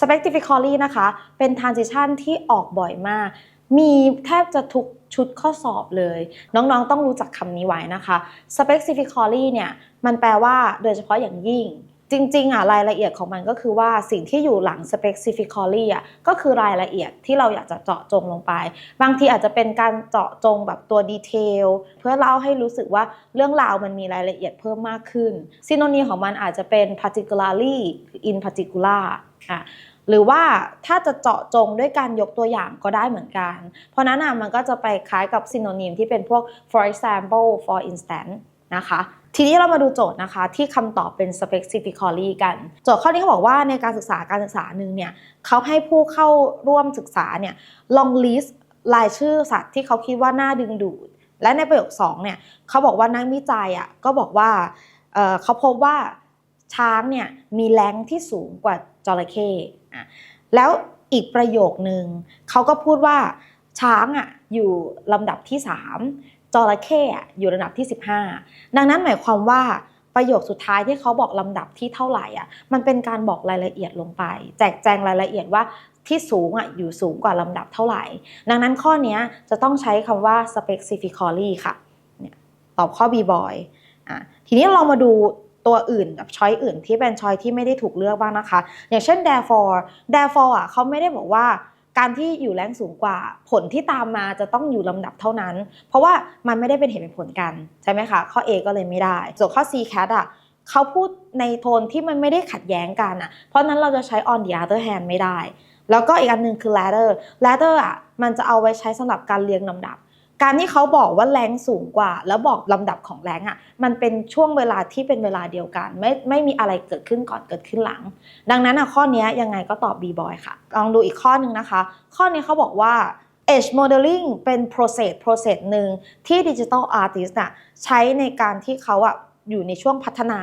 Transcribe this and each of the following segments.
specifically นะคะ เป็น transition ที่ออกบ่อยมาก มีแทบจะทุกชุดข้อสอบเลย น้องๆต้องรู้จักคำนี้ไว้นะคะ specifically เนี่ย มันแปลว่าโดยเฉพาะอย่างยิ่งจริงๆอะรายละเอียดของมันก็คือว่าสิ่งที่อยู่หลัง specifically อะก็คือรายละเอียดที่เราอยากจะเจาะจงลงไป บางทีอาจจะเป็นการเจาะจงแบบตัวดีเทลเพื่อเล่าให้รู้สึกว่าเรื่องราวมันมีรายละเอียดเพิ่มมากขึ้นซีโนนีของมันอาจจะเป็น particularly in particular อะหรือว่าถ้าจะเจาะจงด้วยการยกตัวอย่างก็ได้เหมือนกัน เพราะนั้นอะมันก็จะไปคล้ายกับซีโนนีมที่เป็นพวก for example for instance นะคะ ทีนี้เรามาดูโจทย์นะคะ ที่คำตอบเป็น specifically กัน โจทย์ข้อนี้เขาบอกว่าในการศึกษาการศึกษาหนึ่งเนี่ยเขาให้ผู้เข้าร่วมศึกษาเนี่ยลอง list รายชื่อสัตว์ที่เขาคิดว่าน่าดึงดูด และในประโยค2เนี่ยเขาบอกว่านักวิจัยอะก็บอกว่าเเขาพบว่า ช้างเนี่ยมีแรงที่สูงกว่าจระเข้อะแล้วอีกประโยคนึงเขาก็พูดว่าช้างอะอยู่ลำดับที่ 3จระเข้อะอยู่ระดับที่ 15 ดังนั้นหมายความว่าประโยคสุดท้ายที่เขาบอกลำดับที่เท่าไหร่อะมันเป็นการบอกรายละเอียดลงไป แจกแจงรายละเอียดว่าที่สูงอะอยู่สูงกว่าลำดับเท่าไหร่ ดังนั้นข้อนี้จะต้องใช้คำว่า specifically ค่ะเนี่ยตอบข้อ B boy อะทีนี้เรามาดู ตัวอื่นกับช้อยอื่นที่เป็นช้อยที่ไม่ได้ถูกเลือกบ้างนะคะ อย่างเช่น therefore therefore อะเขาไม่ได้บอกว่าการที่อยู่แรงสูงกว่าผลที่ตามมาจะต้องอยู่ลำดับเท่านั้น เพราะว่ามันไม่ได้เป็นเหตุเป็นผลกัน ใช่ไหมคะ ข้อ A ก็เลยไม่ได้ ส่วนข้อ C cat อะเขาพูดในโทนที่มันไม่ได้ขัดแย้งกันอะ เพราะฉะนั้นเราจะใช้ on the other hand ไม่ได้ แล้วก็อีกอันหนึ่งคือ ladder ladder อะมันจะเอาไว้ใช้สำหรับการเรียงลำดับ การที่เขาบอกว่าแรงสูงกว่า แล้วบอกลำดับของแรงอะมันเป็นช่วงเวลาที่เป็นเวลาเดียวกัน ไม่ไม่มีอะไรเกิดขึ้นก่อนเกิดขึ้นหลัง ดังนั้นอะข้อนี้ยังไงก็ตอบ B boy ค่ะ ลองดูอีกข้อหนึ่งนะคะ ข้อนี้เขาบอกว่า Edge modeling เป็น process process หนึ่งที่ digital artist น่ะใช้ในการที่เขาอะอยู่ในช่วงพัฒนา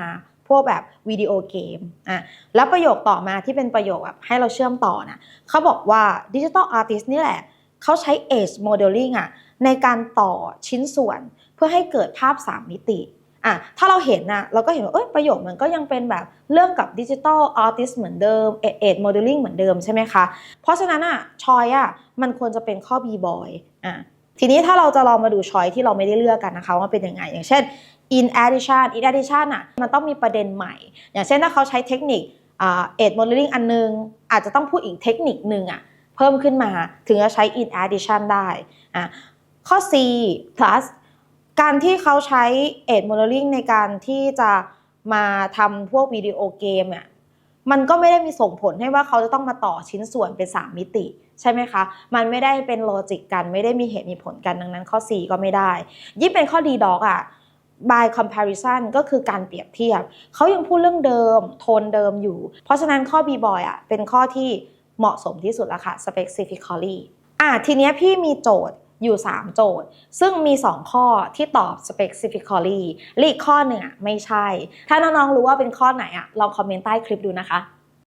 พวกแบบวิดีโอเกมอะแล้วประโยคต่อมาที่เป็นประโยคแบบให้เราเชื่อมต่อนะเขาบอกว่า digital artist นี่แหละเขาใช้ edge modeling อะ ในการต่อชิ้นส่วนเพื่อให้เกิดภาพ 3 มิติอะถ้าเราเห็นนะเราก็เห็นว่าเอ้ยประโยคมันก็ยังเป็นแบบเรื่องกับ digital artist เหมือนเดิม edge modeling เหมือนเดิมใช่ไหมคะ เพราะฉะนั้นอะชอยอะมันควรจะเป็นข้อ b boy อะทีนี้ถ้าเราจะลองมาดูชอยที่เราไม่ได้เลือกกันนะคะว่าเป็นยังไง อย่างเช่น in addition in addition อะมันต้องมีประเด็นใหม่ อย่างเช่นถ้าเขาใช้เทคนิคเอ่า edge modeling อันนึง อาจจะต้องพูดอีกเทคนิคนึงอะเพิ่มขึ้นมาถึงจะใช้ in addition ได้อะ ข้อ C plus การที่เขาใช้ edge modeling ในการที่จะมาทำพวกวิดีโอเกมอะมันก็ไม่ได้มีส่งผลให้ว่าเขาจะต้องมาต่อชิ้นส่วนเป็น 3 มิติใช่ไหมคะ มันไม่ได้เป็นโลจิกกันไม่ได้มีเหตุมีผลกันดังนั้นข้อ C ก็ไม่ได้ ยิ่งเป็นข้อ D dog อะ by comparison ก็คือการเปรียบเทียบ เขายังพูดเรื่องเดิม โทนเดิมอยู่ เพราะฉะนั้นข้อ B boy อะเป็นข้อที่เหมาะสมที่สุดแล้วค่ะ specifically อะทีเนี้ยพี่มีโจทย์ อยู่ 3 โจทย์ ซึ่งมี 2 ข้อที่ตอบ specifically ลีกข้อหนึ่งอะไม่ใช่ ถ้าน้องๆรู้ว่าเป็นข้อไหนอะลองคอมเมนต์ใต้คลิปดูนะคะ